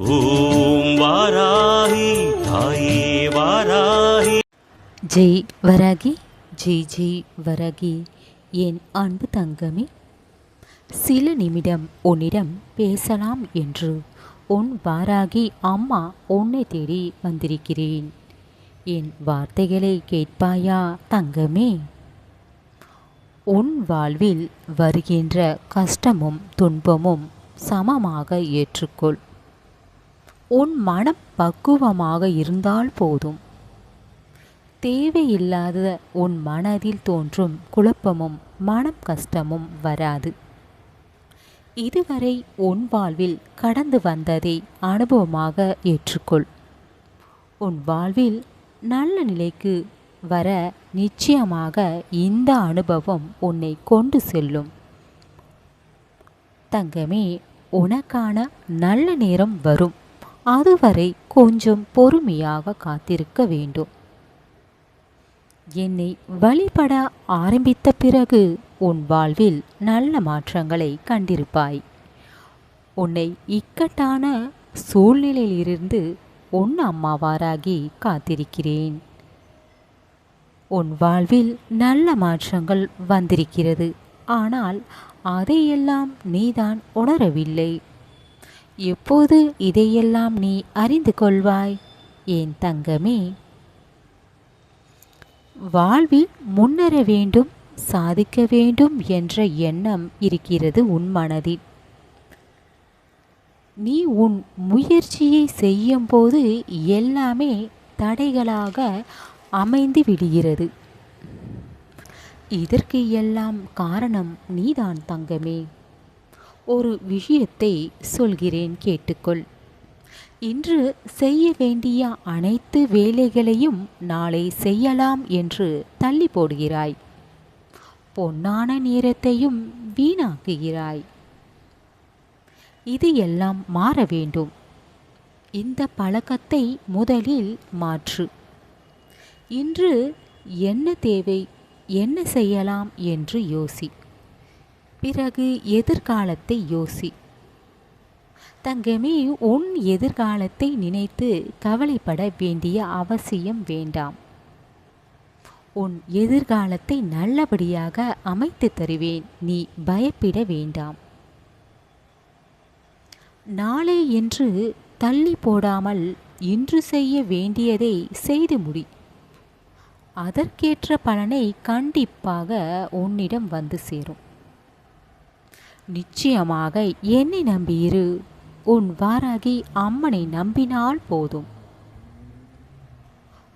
ஓம் வாராகி தாயே வாராகி. ஜெய் வராகி ஜெய் ஜெய் வராகி. என் அன்பு தங்கமே சில நிமிடம் உன்னிடம் பேசலாம் என்று உன் வாராகி அம்மா உன்னை தேடி வந்திருக்கிறேன். என் வார்த்தைகளை கேட்பாயா தங்கமே? உன் வாழ்வில் வருகின்ற கஷ்டமும் துன்பமும் சமமாக ஏற்றுக்கொள். உன் மனம் பக்குவமாக இருந்தால் போதும். தேவையில்லாத உன் மனதில் தோன்றும் குழப்பமும் மனம் கஷ்டமும் வராது. இதுவரை உன் வாழ்வில் கடந்து வந்ததை அனுபவமாக ஏற்றுக்கொள். உன் வாழ்வில் நல்ல நிலைக்கு வர நிச்சயமாக இந்த அனுபவம் உன்னை கொண்டு செல்லும். தங்கமே உனக்கான நல்ல நேரம் வரும். அதுவரை கொஞ்சம் பொறுமையாக காத்திருக்க வேண்டும். என்னை வழிபட ஆரம்பித்த பிறகு உன் வாழ்வில் நல்ல மாற்றங்களை கண்டிருப்பாய். உன்னை இக்கட்டான சூழ்நிலையிலிருந்து உன் அம்மாவாராகி காத்திருக்கிறேன். உன் வாழ்வில் நல்ல மாற்றங்கள் வந்திருக்கிறது. ஆனால் அதையெல்லாம் நீதான் உணரவில்லை. எப்போது இதையெல்லாம் நீ அறிந்து கொள்வாய்? என் தங்கமே? வாழ்வில் முன்னேற வேண்டும் சாதிக்க வேண்டும் என்ற எண்ணம் இருக்கிறது உன் மனதில். நீ உன் முயற்சியை செய்யும்போது எல்லாமே தடைகளாக அமைந்து விடுகிறது. இதற்கு எல்லாம் காரணம் நீதான் தங்கமே. ஒரு விஷயத்தை சொல்கிறேன் கேட்டுக்கொள். இன்று செய்ய வேண்டிய அனைத்து வேலைகளையும் நாளை செய்யலாம் என்று தள்ளி போடுகிறாய். பொன்னான நேரத்தையும் வீணாக்குகிறாய். இது எல்லாம் மாற வேண்டும். இந்த பழக்கத்தை முதலில் மாற்று. இன்று என்ன தேவை என்ன செய்யலாம் என்று யோசி. பிறகு எதிர்காலத்தை யோசி. தங்கமே உன் எதிர்காலத்தை நினைத்து கவலைப்பட வேண்டிய அவசியம் வேண்டாம். உன் எதிர்காலத்தை நல்லபடியாக அமைத்து தருவேன் நீ பயப்பட வேண்டாம். நாளை என்று தள்ளி போடாமல் இன்று செய்ய வேண்டியதை செய்து முடி. அதற்கேற்ற பலனை கண்டிப்பாக உன்னிடம் வந்து சேரும். நிச்சயமாக என்னை நம்பியிரு. உன் வாராகி அம்மனை நம்பினால் போதும்.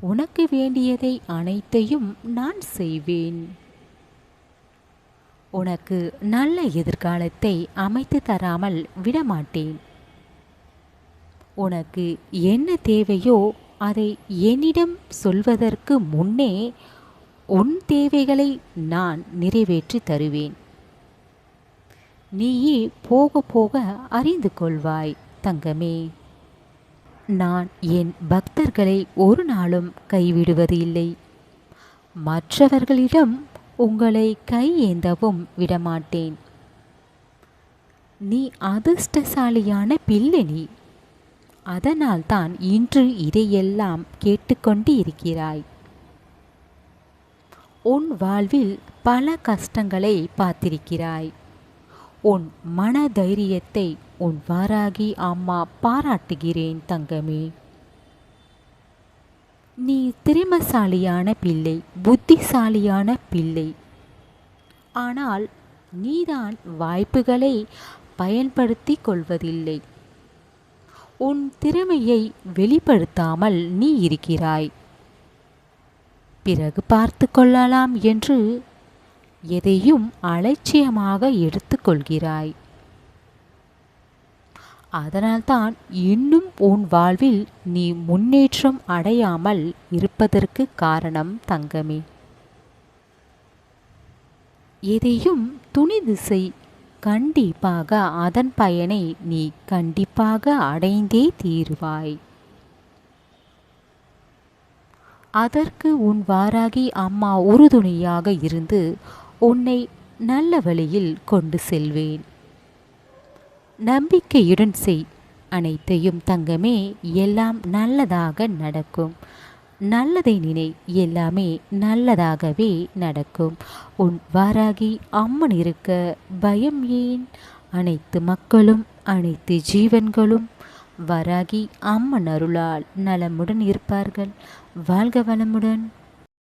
உனக்கு வேண்டியதை அனைத்தையும் நான் செய்வேன். உனக்கு நல்ல எதிர்காலத்தை அமைத்து தராமல் விடமாட்டேன். உனக்கு என்ன தேவையோ அதை என்னிடம் சொல்வதற்கு முன்னே உன் தேவைகளை நான் நிறைவேற்றி தருவேன். நீயே போக போக அறிந்து கொள்வாய் தங்கமே. நான் என் பக்தர்களை ஒரு நாளும் கைவிடுவது இல்லை மற்றவர்களிடம் உங்களை கையேந்தவும் விடமாட்டேன். நீ அதிர்ஷ்டசாலியான பிள்ளை அதனால்தான் இன்று இதையெல்லாம் கேட்டுக்கொண்டு இருக்கிறாய் உன் வாழ்வில் பல கஷ்டங்களை பார்த்திருக்கிறாய். உன் மன தைரியத்தை உன் வாராகி அம்மா பாராட்டுகிறேன் தங்கமே. நீ திறமசாலியான பிள்ளை புத்திசாலியான பிள்ளை. ஆனால் நீதான் வாய்ப்புகளை பயன்படுத்தி கொள்வதில்லை. உன் திறமையை வெளிப்படுத்தாமல் நீ இருக்கிறாய். பிறகு பார்த்து கொள்ளலாம் என்று எதையும் அலட்சியமாக எடுத்துக்கொள்கிறாய். அதனால்தான் இன்னும் உன் வாழ்வில் நீ முன்னேற்றம் அடையாமல் இருப்பதற்கு காரணம் தங்கமே. எதையும் துணிது செய் கண்டிப்பாக அதன் பயனை நீ கண்டிப்பாக அடைந்தே தீருவாய். அதற்கு உன் வாராகி அம்மா உறுதுணையாக இருந்து உன்னை நல்ல வழியில் கொண்டு செல்வேன். நம்பிக்கையுடன் செய். அனைத்தையும் தங்கமே எல்லாம் நல்லதாக நடக்கும். நல்லதை நினை. எல்லாமே நல்லதாகவே நடக்கும். உன் வாராகி அம்மன் இருக்க பயம் ஏன்? அனைத்து மக்களும் அனைத்து ஜீவன்களும் வராகி அம்மன் அருளால் நலமுடன் இருப்பார்கள். வாழ்க வளமுடன்.